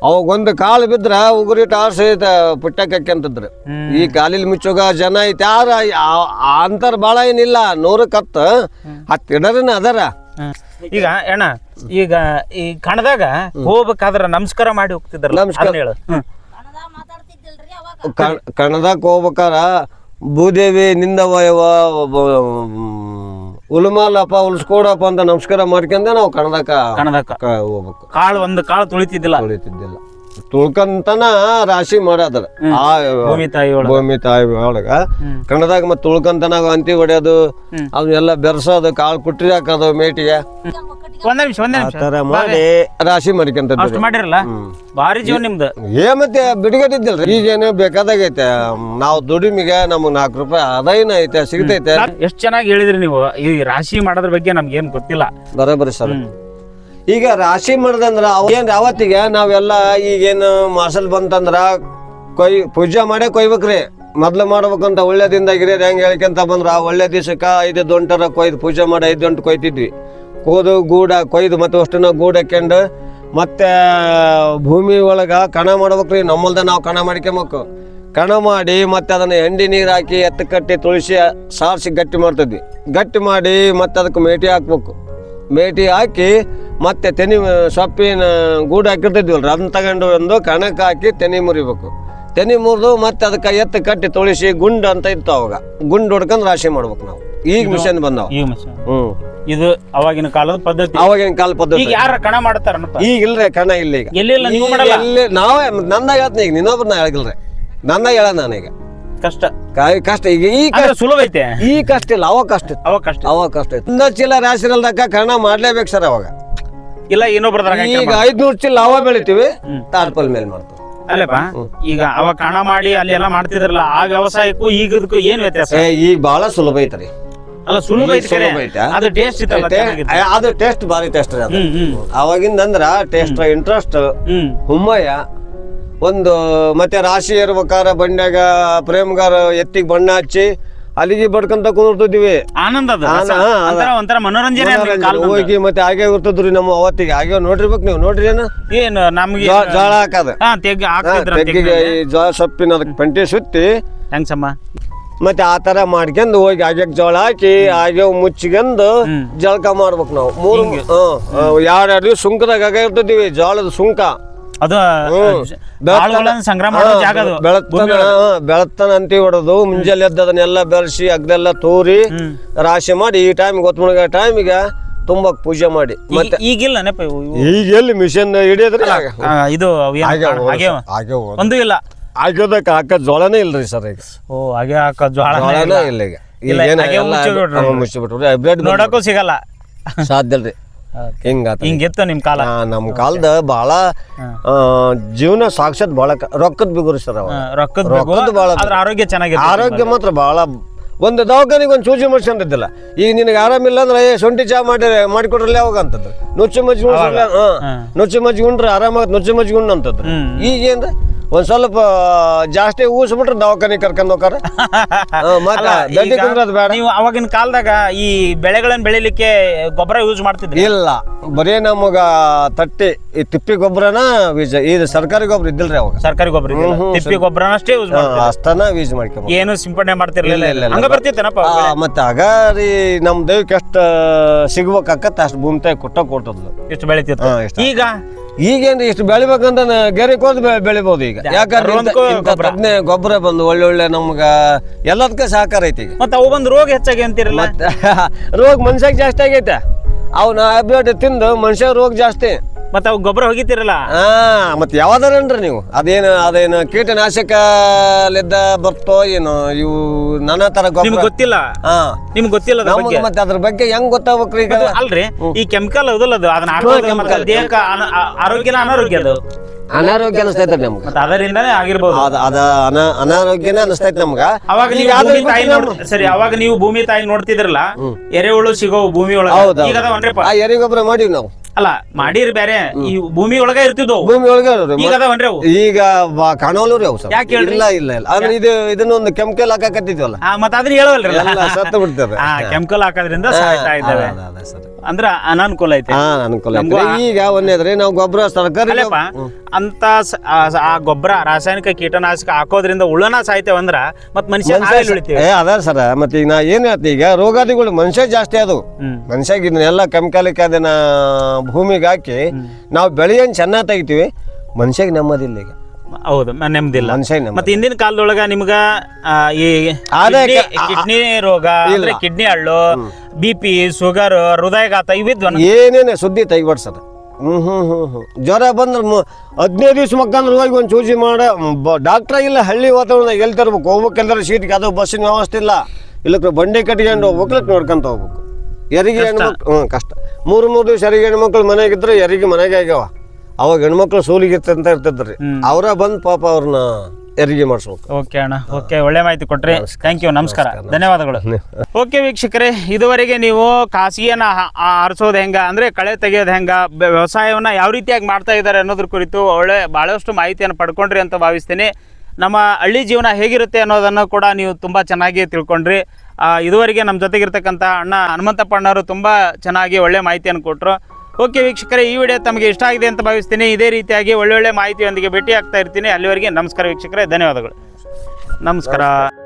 Speaker 2: ಅವಾಗ ಒಂದು ಕಾಲು ಬಿದ್ರ ಉಗುರಿ ಟಾರ್ಸ್ ಪುಟ್ಟಕ್ಕಂತಿದ್ರು
Speaker 1: ಹ್ಮ್.
Speaker 2: ಈ ಕಾಲಿಲ್ ಮುಚ್ಚೋಗ ಜನ ಐತೆ. ಯಾರ ಅಂತರ ಭಾಳ ಏನಿಲ್ಲ ನೂರಕ್ಕೆ ಹತ್ತು ಅದರ.
Speaker 1: ಈಗ ಅಣ್ಣ ಈಗ ಈ ಕಣದಾಗ ಹೋಗ್ಬೇಕಾದ್ರ ನಮಸ್ಕಾರ ಮಾಡಿ ಹೋಗ್ತಿದ್ರಲ್ಲ
Speaker 2: ನಮಸ್ಕಾರ.
Speaker 1: ಅದನ್ನ ಹೇಳು. ಹ್ಮ್.
Speaker 2: ಕಣ್- ಕಣದಾಗ ಹೋಗ್ಬೇಕಾರ ಭೂದೇವಿ ನಿಂದವಯವ ಉಲ್ಮಾಲಪ್ಪ ಉಲ್ಸ್ಕೊಡಪ್ಪ ಅಂತ ನಮಸ್ಕಾರ ಮಾಡ್ಕೊಂಡೆ ನಾವು ಕಣದಕ್ಕ
Speaker 1: ಕಣದಾಗ.
Speaker 2: ಹೋಗ್ಬೇಕು.
Speaker 1: ಕಾಳು ಒಂದು ಕಾಳು ತುಳಿತಿದ್ದಿಲ್ಲ.
Speaker 2: ತುಳಿತಿದ್ದಿಲ್ಲ. ತುಳ್ಕಂತನ ರಾಶಿ ಮಾಡದ್ರ ಆ
Speaker 1: ಭೂಮಿ ತಾಯಿ ಒಳಗ.
Speaker 2: ಭೂಮಿ ತಾಯಿ ಒಳಗ.
Speaker 1: ಕನ್ನಡದಾಗ
Speaker 2: ಕಣದಾಗ ಮತ್ತೆ ತುಳ್ಕಂತನ ಅಂತಿ ಹೊಡೆಯೋದು. ಅದನ್ನೆಲ್ಲ ಬೆರ್ಸೋದು ಕಾಳು ಕುಟ್ಟಿ ಹಾಕೋದು ಮೇಟಿಗೆ.
Speaker 1: ಒಂದೇ ನಿಮಿಷ ಒಂದೇ
Speaker 2: ಆ
Speaker 1: ನಿಮಿಷ
Speaker 2: ಥರ ಮಾಡಿ ರಾಶಿ
Speaker 1: ಅಷ್ಟು ಮಾಡಿರಲ್ಲ? ಭಾರಿ ಜೀವ ನಿಮ್ದು.
Speaker 2: ಏ ಮತ್ತೆ ಬಿಡುಗಟ್ಟಿದ್ದಿಲ್ರಿ ಈಗೇನು ಬೇಕಾದಾಗೈತೆ. ನಾವು ದುಡಿಮಿಗೆ ನಮಗೆ ನಾಲ್ಕು ರೂಪಾಯಿ ಆದಾಯನ ಐತೆ ಸಿಗ್ತೈತೆ.
Speaker 1: ಎಷ್ಟ್ ಚೆನ್ನಾಗಿ ಹೇಳಿದ್ರಿ ನೀವು? ಈ ರಾಶಿ ಮಾಡೋದ್ರ ಬಗ್ಗೆ ನಮ್ಗೆ ಏನ್ ಗೊತ್ತಿಲ್ಲ.
Speaker 2: ಬರೋಬ್ಬರಿ ಸರ್. ಈಗ ರಾಶಿ ಮಾಡ್ದಂದ್ರ ಏನ್ ಅವತ್ತಿಗೆ ನಾವೆಲ್ಲ ಈಗೇನು ಮಾಸಲ್ ಬಂತಂದ್ರ ಕೊಯ್ ಪೂಜೆ ಮಾಡೇ ಕೊಯ್ಬೇಕ್ರಿ. ಮೊದ್ಲು ಮಾಡ್ಬೇಕಂತ ಒಳ್ಳೇದಿಂದ ಗಿರಿಯರ್ ಹೆಂಗ್ ಹೇಳ್ಕೊಂತ ಬಂದ್ರ ಒಳ್ಳೆ ದಿವಸಕ್ಕ ಐದು ದೊಂಟರ ಕೊಯ್ದು ಪೂಜೆ ಮಾಡಿ ಐದು ದೊಂಟು ಕೊಯ್ತಿದ್ವಿ. ಕೋದು, ಗೂಡ, ಕೊಯ್ದು ಮತ್ತೆ ಅಷ್ಟನ್ನ ಗೂಡ ಹಾಕ್ಯಂಡು ಮತ್ತೆ ಭೂಮಿ ಒಳಗ ಕಣ ಮಾಡ್ಬೇಕ್ರಿ. ನಮ್ಮಲ್ದ ನಾವು ಕಣ ಮಾಡ್ಕೊಬೇಕು ಕಣ ಮಾಡಿ ಮತ್ತೆ ಅದನ್ನ ಎಂಡಿ ನೀರು ಹಾಕಿ ಎತ್ತು ಕಟ್ಟಿ ತುಳಸಿ ಸಾರಿಸಿ ಗಟ್ಟಿ ಮಾಡ್ತಿದ್ವಿ. ಗಟ್ಟಿ ಮಾಡಿ ಮತ್ತೆ ಅದಕ್ಕೆ ಮೇಟಿ ಹಾಕ್ಬೇಕು. ಮೇಟಿ ಹಾಕಿ ಮತ್ತೆ ತೆನಿ ಸೊಪ್ಪಿನ ಗೂಡು ಹಾಕಿರ್ತಿದ್ವಲ್ರಿ. ಅದನ್ನ ತಗೊಂಡು ಒಂದು ಕಣಕ್ಕೆ ಹಾಕಿ ತೆನಿ ಮುರಿಬೇಕು. ತೆನಿ ಮುರಿದು ಮತ್ತೆ ಅದಕ್ಕೆ ಎತ್ತು ಕಟ್ಟಿ ತೊಳಿಸಿ ಗುಂಡು ಅಂತ ಇತ್ತು ಅವಾಗ. ಗುಂಡು ಹೊಡ್ಕೊಂಡು ರಾಶಿ ಮಾಡ್ಬೇಕು ನಾವು. ಈಗ ಮಿಷನ್ ಬಂದವು.
Speaker 1: ಈ
Speaker 2: ಹ್ಮ್.
Speaker 1: ಇದು ಅವಾಗಿನ ಕಾಲದ ಪದ್ಧತಿ.
Speaker 2: ಅವಾಗಿನ ಕಾಲ
Speaker 1: ಈಗ
Speaker 2: ಪದ್ಧತಿ.
Speaker 1: ಯಾರ ಕಣ ಮಾಡ್ತಾರ
Speaker 2: ಈಗ ಇಲ್ರಿ ಕಣ ಇಲ್ಲ ಈಗ.
Speaker 1: ಎಲ್ಲಿಲ್ಲ ನೀವು ಮಾಡಲ್ಲ?
Speaker 2: ಇಲ್ಲಿ ನಾವೇ ನಂದಾಗ ಹೇಳ್ತೀನಿ ಈಗ ನಿನ್ನೊಬ್ರು ನಾ ಹೇಳಿಲ್ರಿ ನನ್ನ ಹೇಳ ನಾನೀಗ.
Speaker 1: ಕಷ್ಟ.
Speaker 2: ಕಾಯಿ ಕಷ್ಟ. ಈಗ ಈ ಕಷ್ಟ
Speaker 1: ಅಂದ್ರೆ ಸುಲಭ ಐತೆ.
Speaker 2: ಈ ಕಷ್ಟ ಇಲ್ಲ ಅವಾಗ ಕಷ್ಟ ಇತ್ತು
Speaker 1: ಅವಾಗ ಕಷ್ಟ
Speaker 2: ಅವಾಗ ಕಷ್ಟ ಇತ್ತು ಇನ್ನೊಂದು ಚೀಲ ರಾಶಿರಲ್ದಾಗ ಕರ್ಣ ಮಾಡ್ಲೇಬೇಕು ಸರ್ ಅವಾಗ.
Speaker 1: ಇಲ್ಲ ಇನ್ನೊಬ್ರದಾಗ
Speaker 2: ಈಗ ಐದ್ನೂರು ಚೀಲ ಅವ ಬೆಳಿತೀವಿ ತಾರ್ಪಲ್ ಮೇಲೆ ಮಾಡ್ತೀವಿ.
Speaker 1: ಅಲ್ಲಪ್ಪ ಈಗ ಅವಾಗ ಕಣ ಮಾಡಿ ಅಲ್ಲಿ ಎಲ್ಲ ಮಾಡ್ತಿದ್ರಲ್ಲ ಆ ವ್ಯವಸಾಯಕ್ಕೂ ಈಗದಕ್ಕೂ ಏನ್ ವ್ಯತ್ಯಾಸ?
Speaker 2: ಏ ಈಗ ಬಹಳ ಸುಲಭ ಐತ್ರಿ
Speaker 1: ಅಲ್ಲ ಸುಲಭ ಐತೆ ಕರೆ.
Speaker 2: ಸುಲಭ ಐತೆ.
Speaker 1: ಅದು ಟೇಸ್ಟ್ ಇತ್ತಲ್ಲ ಚೆನ್ನಾಗಿತ್ತು.
Speaker 2: ಅದು ಟೇಸ್ಟ್ ಭಾರಿ ಟೇಸ್ಟ್ ರೀ ಅದು.
Speaker 1: ಹ್ಮ್ ಹ್ಮ್.
Speaker 2: ಟೇಸ್ಟ್ ಇಂಟ್ರೆಸ್ಟ್
Speaker 1: ಹ್ಮ್.
Speaker 2: ಹುಮ್ಮಯ್ಯ ಒಂದು ಮತ್ತೆ ರಾಶಿ ಇರ್ಬೇಕಾರ ಬಂಡ್ಯಾಗ ಪ್ರೇಮ್ಗಾರ ಎತ್ತಿಗೆ ಬಣ್ಣ ಹಚ್ಚಿ ಅಲ್ಲಿಗೆ ಬಡ್ಕೊಂತ ಕುಂದಿರ್ತಿದ್ವಿ.
Speaker 1: ಆನಂದ ಅದು
Speaker 2: ಆನ-
Speaker 1: ರಸ.
Speaker 2: ಹಾ, ಅದ.
Speaker 1: ಒಂಥರ ಒಂಥರ ಮನೋರಂಜನೆ ಅಂದ್ರೆ
Speaker 2: ಮನೋರಂಜನೆ.
Speaker 1: ಕಾಲ್ದಂದು.
Speaker 2: ಹೋಗಿ ಮತ್ತೆ ಹಾಗೆ ಇರ್ತದ್ರಿ ನಮ್ಮ ಅವತ್ತಿಗೆ. ಹಾಗೆ ನೋಡಿರ್ಬೇಕು ನೀವು ನೋಡ್ರಿ ಏನ?
Speaker 1: ಏನು ನಮ್ಗೆ
Speaker 2: ಜೋಳ ಜೋಳ ಹಾಕದ.
Speaker 1: ಹಾ ತೆಗ್ ಹಾಕ್ತಿದ್ರ
Speaker 2: ತೆಗ್ಗಿಗೆ ಈ ಜೋಳ ಸೊಪ್ಪಿನ ಅದಕ್ಕೆ ಪಂಟಿ ಸುತ್ತಿ.
Speaker 1: ಹೆಂಗ್ಸಮ್ಮ
Speaker 2: ಮತ್ತೆ ಆ ತರ ಮಾಡ್ಕೊಂಡು ಹೋಗಿ ಹಾಗೆ ಜೋಳ ಹಾಕಿ ಹಾಗೆ ಮುಚ್ಚಿಕೊಂಡು ಜಳಕ ಮಾಡ್ಬೇಕು ನಾವು. ಮೂರು ಎರಡು ದಿವಸ ಸುಂಕದಾಗ ಹಾಗೆ ಇರ್ತಿದ್ವಿ ಜೋಳದ ಸುಂಕ.
Speaker 1: ಅದು ಸಂಗ್ರಹ ಮಾಡೋ ಜಾಗ ಅದು
Speaker 2: ಬೆಳತನ ಬೆಳತನ ಅಂತಿ ಹೊಡೆದು ಮುಂಜಾನೆ ಎದ್ದು ಅದನ್ನೆಲ್ಲ ಬೆರೆಸಿ ಅಗ್ದೆಲ್ಲ ತೂರಿ ರಾಶಿ ಮಾಡಿ ಈ ಟೈಮ್ ಗೊತ್ತಿಗೆ ಟೈಮ್ ಈಗ ತುಂಬಾ ಪೂಜೆ ಮಾಡಿ. ಮತ್ತೆ
Speaker 1: ಈಗಿಲ್ಲ ನೆಪ.
Speaker 2: ಈಗ ಎಲ್ಲಿ ಮಿಷನ್ ಹಿಡಿಯೋದ್ರಿ
Speaker 1: ಇದು ಒಂದು ಇಲ್ಲ.
Speaker 2: ಆಗೋದಕ್ಕೆ ಹಾಕ ಜೋಳನೇ ಇಲ್ರಿ ಸರ್ ಈಗ.
Speaker 1: ಓ ಹಾಗೆ ಹಾಕ ಜೋಳ
Speaker 2: ಜೋಳನೇ ಇಲ್ಲ. ಈಗ.
Speaker 1: ಮುಚ್ಚಿಬಿಟ್ರು. ನೋಡಕ್ಕೂ ಸಿಗಲ್ಲ.
Speaker 2: ಸಾಧ್ಯ ಇಲ್ರಿ. ಹಿಂಗಾತ
Speaker 1: ಹಿಂಗಿತ್ತು ನಿಮ್ ಕಾಲ?
Speaker 2: ನಮ್ಮ ನಮ್ ಕಾಲದ ಬಹಳ ಜೀವನ ಸಾಕ್ಷಾತ್ ಬಹಳ ಕ- ರೊಕ್ಕದ ಬಿಗುರು ಸರ್
Speaker 1: ರೊಕ್ಕದ ರೊಕ್ಕದ
Speaker 2: ಭಾಳ
Speaker 1: ಆರೋಗ್ಯ ಚೆನ್ನಾಗಿ
Speaker 2: ಆರೋಗ್ಯ ಮಾತ್ರ ಬಹಳ ಒಂದು ದವಾಖಾನಿಗೆ ಒಂದು ಸೂಜಿ ಅಂತಿದ್ದಿಲ್ಲ ಈಗ ನಿನಗೆ ಆರಾಮಿಲ್ಲ ಅಂದ್ರೆ ಏ ಶುಂಠಿ ಚಾ ಮಾಡಿ ಮಾಡಿಕೊಡ್ರಲ್ಲ ಯಾವಾಗ ಅಂತದ್ದು. ನುಚ್ಚು ಮಜ್ಜಿ ನುಚ್ಚು ಮಜ್ಜಿ ಉಂಡ್ರೆ ಆರಾಮಾಗ ನುಚ್ಚು ಮಜ್ಜಿ ಉಂಡ್
Speaker 1: ಅಂತದ್ದು.
Speaker 2: ಈಗೇನ್ರಿ ಒಂದ್ ಸ್ವಲ್ಪ ಜಾಸ್ತಿ ಊಸ್ಬಿಟ್ರೆ ದವಾಖಾನೆ ಕರ್ಕೊಂಡು ಹೋಗಾರ ಮತ್ತೆ ದಡ್ಡಿ ಕುಂದ್ರದ್ ಬೇಡ.
Speaker 1: ನೀವು ಅವಾಗಿನ ಕಾಲದಾಗ ಈ ಬೆಳೆಗಳನ್ನ ಬೆಳಿಲಿಕ್ಕೆ ಗೊಬ್ಬರ ಯೂಸ್ ಮಾಡ್ತಿದ್ರಿ?
Speaker 2: ಇಲ್ಲ ಬರೀ ನಮಗ ತಟ್ಟಿ ಈ ತಿಪ್ಪಿ ಗೊಬ್ಬರನ ಬೀಜ ಇದು ಸರ್ಕಾರಿ ಗೊಬ್ಬರ ಇದ್ದಿಲ್ರಿ ಅವಾಗ.
Speaker 1: ಸರ್ಕಾರಿ ಗೊಬ್ಬರ. ತಿಪ್ಪಿ ಗೊಬ್ಬರನ ಅಷ್ಟೇ ಯೂಸ್
Speaker 2: ಅಷ್ಟನ ಯೂಸ್ ಮಾಡ್ಕೊಂಬ
Speaker 1: ಏನು ಸಿಂಪಡಣೆ ಮಾಡ್ತಿರ್ಲಿಲ್ಲ
Speaker 2: ಇಲ್ಲ.
Speaker 1: ಹಂಗ ಬರ್ತಿತ್ತೇನಪ್ಪ
Speaker 2: ಮತ್ತೆ ಆಗ ರೀ ನಮ್ ದೈವಕ್ಕೆ ಎಷ್ಟು ಸಿಗ್ಬೇಕಾಕತ್ತ ಅಷ್ಟು ಭೂಮಿ ತಾಯಿ ಕೊಟ್ಟ ಕೊಟ್ಟದ್ಲು
Speaker 1: ಎಷ್ಟು ಬೆಳಿತಿತ್ತು? ಈಗ
Speaker 2: ಈಗೇನ್ರಿ ಇಷ್ಟು ಬೆಳಿಬೇಕಂತ ಗೆರೆ ಕೋದ್ ಬೆಳಿಬಹುದು ಈಗ. ಯಾಕಂದ್ರೆ ಇಂಥ- ಇಂಥ
Speaker 1: ಗೊಬ್ರ.
Speaker 2: ತಜ್ಞ ಗೊಬ್ಬರ ಬಂದು ಒಳ್ಳೊಳ್ಳೆ ಒಳ್ಳೆ ನಮ್ಗ ಎಲ್ಲದಕ್ಕೆ ಸಹಕಾರ ಐತಿ ಈಗ.
Speaker 1: ಮತ್ತೆ ಅವು ಬಂದು ರೋಗ ಹೆಚ್ಚಾಗಿ ಅಂತಿರಲ್ಲ?
Speaker 2: ಮತ್ತೆ ರೋಗ ಮನುಷ್ಯಗೆ ಜಾಸ್ತಿ ಆಗೈತೆ. ಅವನ ಅಬ್ಬಿಟ್ಟು ತಿಂದು ಮನುಷ್ಯ ರೋಗ ಜಾಸ್ತಿ.
Speaker 1: ಮತ್ತೆ ಅವು ಗೊಬ್ಬರ ಹೋಗಿತಿರಲ್ಲ?
Speaker 2: ಹಾ ಮತ್ತೆ ಯಾವ್ದಾರನ್ರಿ ನೀವು? ಅದೇನು ಅದೇನು ಕೀಟನಾಶಕಲಿದ್ದ ಬರ್ತೋ ಏನು ಇವು ನಾನಾ ತರ
Speaker 1: ನಿಮ್ಗೆ
Speaker 2: ಗೊಬ್ಬರ
Speaker 1: ಗೊತ್ತಿಲ್ಲ?
Speaker 2: ಹಾ
Speaker 1: ನಿಮ್ಗೆ ಗೊತ್ತಿಲ್ಲ ಅದ್ರ ಬಗ್ಗೆ?
Speaker 2: ನಮ್ಗೆ ಮತ್ತೆ ಅದ್ರ ಬಗ್ಗೆ ಹೆಂಗ್ ಗೊತ್ತಾಗ್ಬೇಕ್ರಿ ಈಗ?
Speaker 1: ಅದು ಅಲ್ರಿ ಈ ಕೆಮಿಕಲ್ ಅದಲ್ಲ ಅದು ಅದನ್ನ ದೇಹಕ್ಕ ಮತ್ತೆ ಅದು ದೇಹಕ್ಕೆ ಅನ- ಆ- ಆರೋಗ್ಯನ ಅನಾರೋಗ್ಯ ಅದು.
Speaker 2: ಅನಾರೋಗ್ಯ ಅನಿಸ್ತೈತೆ ನಮ್ಗೆ.
Speaker 1: ಮತ್ತೆ ಅದರಿಂದಾನೇ ಆಗಿರ್ಬೋದು.
Speaker 2: ಅದ ಅದ ಅನ ಅನಾರೋಗ್ಯನೇ ಅನಿಸ್ತೈತೆ ನಮ್ಗ.
Speaker 1: ಅವಾಗ
Speaker 2: ಈಗ
Speaker 1: ನೀವು ಭೂಮಿ ತಾಯಿ
Speaker 2: ನೋಡ್ರಿ
Speaker 1: ನೋಡ್ ಸರಿ ಅವಾಗ ನೀವು ಭೂಮಿ ತಾಯಿ ನೋಡ್ತಿದ್ರಲ್ಲ ಎರೆಹುಳು ಸಿಗೋ ಭೂಮಿ ಒಳಗೆ
Speaker 2: ಹೌದು.
Speaker 1: ಈಗ ಅದಾವನ್ರಿಪ್ಪ
Speaker 2: ಆ ಎರಿಗೊಬ್ಬರ ಮಾಡೀವಿ ನಾವು.
Speaker 1: ಅಲ್ಲ ಮಾಡಿರ್ ಬೇರೆ ಈ ಭೂಮಿ ಒಳಗ ಇರ್ತಿದ್ವು.
Speaker 2: ಭೂಮಿ ಒಳಗೆ ಇರೋರು.
Speaker 1: ಈಗ ಅದಾವನ್ರಿ ಅವು?
Speaker 2: ಈಗ ಕಾಣೋಲು ರೀ ಅವು ಸರ್.
Speaker 1: ಯಾಕ್ ಹೇಳ್ರಿ?
Speaker 2: ಇಲ್ಲ ಇಲ್ಲ ಇಲ್ಲ. ಅಂದ್ರೆ ಇದು ಇದನ್ನೊಂದು ಕೆಮಿಕಲ್ ಹಾಕಕತ್ತಿದ್ವಲ್ಲ.
Speaker 1: ಆ, ಮತ್ತೆ ಅದನ್ನ ಹೇಳವಲ್ರಲ್ಲ
Speaker 2: ಎಲ್ಲ ಸತ್ತು ಬಿಡ್ತದೆ.
Speaker 1: ಆ ಕೆಮಿಕಲ್ ಹಾಕೋದ್ರಿಂದ ಸಾಯ್ತಾ ಇದ್ದಾವೆ.
Speaker 2: ಅದ, ಅದ, ಸರ್.
Speaker 1: ಅಂದ್ರ ಅನಾನುಕೂಲ ಐತೆ.
Speaker 2: ಹಾ ಅನುಕೂಲ ಐತ್ರಿ. ಈಗ ಒಂದೇದ್ರಿ ನಾವು ಗೊಬ್ಬರ ಸರ್ಕಾರಿ
Speaker 1: ಅಲ್ಲಪ್ಪ ಅಂತ ಸ- ಆ ಸ- ಆ ಗೊಬ್ಬರ ರಾಸಾಯನಿಕ ಕೀಟನಾಶಕ ಹಾಕೋದ್ರಿಂದ ಹುಳನ ಸಾಯ್ತೇವ ಅಂದ್ರ ಮತ್ ಮನುಷ್ಯ ಉಳಿತೇವೆ.
Speaker 2: ಏ ಅದ ಸರ. ಮತ್ತೆ ಈಗ ನಾ ಏನ್ ಹೇಳ್ತಿ ಈಗ ರೋಗಾದಿಗಳು ಮನುಷ್ಯ ಜಾಸ್ತಿ ಅದು
Speaker 1: ಮನುಷ್ಯ
Speaker 2: ಮನುಷ್ಯಗೆ ಇದನ್ನೆಲ್ಲ ಕೆಮಿಕಲ್ ಅದನ್ನ ಭೂಮಿಗೆ ಹಾಕಿ ನಾವು ಬೆಳೆಯನ್ನು ಚೆನ್ನಾಗಿ ತೆಗಿತೀವಿ ಮನುಷ್ಯಗೆ ನೆಮ್ಮದಿಲ್ಲ ಈಗ.
Speaker 1: ಹೌದು ನೆಮ್ಮದಿಲ್ಲ.
Speaker 2: ಮನುಷ್ಯ ನೆಮ್ಮದಿ
Speaker 1: ಮತ್ತೆ ಹಿಂದಿನ ಕಾಲದೊಳಗ ನಿಮ್ಗ ಈ ಕಿಡ್ನಿ ರೋಗ ಕಿಡ್ನಿ ಹಳ್ಳು ಬಿ ಪಿ ಶುಗರ್ ಹೃದಯಘಾತ ಇವಿದ್ವ
Speaker 2: ಏನೇನೆ ಸುದ್ದಿ ತೆಗಿಬಾರ್ಸದ ಹ್ಮ್ ಹ್ಮ್ ಹ್ಮ್ ಹ್ಮ್. ಜ್ವರ ಬಂದ್ರೆ ಹದಿನೈದು ದಿವ್ಸ ಮಕ್ಕಂದ್ರ ಹೋಗಿ ಒಂದು ಚೂಜಿ ಮಾಡ ಡಾಕ್ಟ್ರ ಇಲ್ಲ ಹಳ್ಳಿ ವಾತಾವರಣ ಎಲ್ಲಿ ತರ್ಬೇಕು? ಹೋಗ್ಬೇಕಂದ್ರೆ ಸೀಟ್ಗೆ ಅದು ಬಸ್ಸಿನ ವ್ಯವಸ್ಥೆ ಇಲ್ಲ. ಇಲ್ಲಕ್ಕೆ ಬಂಡೆ ಕಟ್ಕೊಂಡು ಹೋಗ್ಬೇಕು ನೋಡ್ಕೊಂತ ಹೋಗ್ಬೇಕು. ಹ್ಮ್ ಹ್ಞೂ ಕಷ್ಟ. ಮೂರು ಮೂರು ದಿವಸ ಯಾರಿಗೆ ಹೆಣ್ಮಕ್ಳು ಮನೆಗಿದ್ರೆ ಯಾರಿಗೆ ಮನೆಗೆ ಆಗ್ಯಾವ. ಅವಾಗ ಹೆಣ್ಮಕ್ಳು ಸೋಲಿಗಿರ್ತಂತ ಇರ್ತಿದ್ರಿ. ಅವರ ಬಂದ್ ಪಾಪ ಅವ್ರನ್ನ ಹೆರಿಗೆ ಮಾಡಿಸ್ಬೇಕು.
Speaker 1: ಓಕೆ ಅಣ್ಣ ಓಕೆ ಒಳ್ಳೆ ಮಾಹಿತಿ ಕೊಟ್ರಿ. ಥ್ಯಾಂಕ್ ಯು ನಮಸ್ಕಾರ. ಧನ್ಯವಾದಗಳು. ಓಕೆ ವೀಕ್ಷಕರೇ ಇದುವರೆಗೆ ನೀವು ಖಾಸಗಿಯನ್ನ ಹ- ಆ- ಆರಿಸೋದು ಹೆಂಗ? ಅಂದ್ರೆ ಕಳೆ ತೆಗೆಯೋದು ಹೆಂಗ? ವ್ಯವಸಾಯವನ್ನ ಯಾವ ರೀತಿಯಾಗಿ ಮಾಡ್ತಾ ಇದ್ದಾರೆ ಅನ್ನೋದ್ರ ಕುರಿತು ಒಳ್ಳೆ ಬಹಳಷ್ಟು ಮಾಹಿತಿಯನ್ನು ಪಡ್ಕೊಂಡ್ರಿ ಅಂತ ಭಾವಿಸ್ತೀನಿ. ನಮ್ಮ ಹಳ್ಳಿ ಜೀವನ ಹೇಗಿರುತ್ತೆ ಅನ್ನೋದನ್ನು ಕೂಡ ನೀವು ತುಂಬ ಚೆನ್ನಾಗಿ ತಿಳ್ಕೊಂಡ್ರಿ. ಇದುವರೆಗೆ ನಮ್ಮ ಜೊತೆಗಿರ್ತಕ್ಕಂಥ ಅಣ್ಣ ಹನುಮಂತಪ್ಪ ಅಣ್ಣವರು ತುಂಬ ಚೆನ್ನಾಗಿ ಒಳ್ಳೆ ಮಾಹಿತಿಯನ್ನು ಕೊಟ್ಟರು ಓಕೆ ವೀಕ್ಷಕರೇ, ಈ ವಿಡಿಯೋ ತಮಗೆ ಇಷ್ಟ ಆಗಿದೆ ಅಂತ ಭಾವಿಸ್ತೀನಿ. ಇದೇ ರೀತಿಯಾಗಿ ಒಳ್ಳೊಳ್ಳೆ ಮಾಹಿತಿಯೊಂದಿಗೆ ಭೇಟಿ ಆಗ್ತಾ ಇರ್ತೀನಿ. ಅಲ್ಲಿವರೆಗೆ ನಮಸ್ಕಾರ ವೀಕ್ಷಕರೇ, ಧನ್ಯವಾದಗಳು. ನಮಸ್ಕಾರ.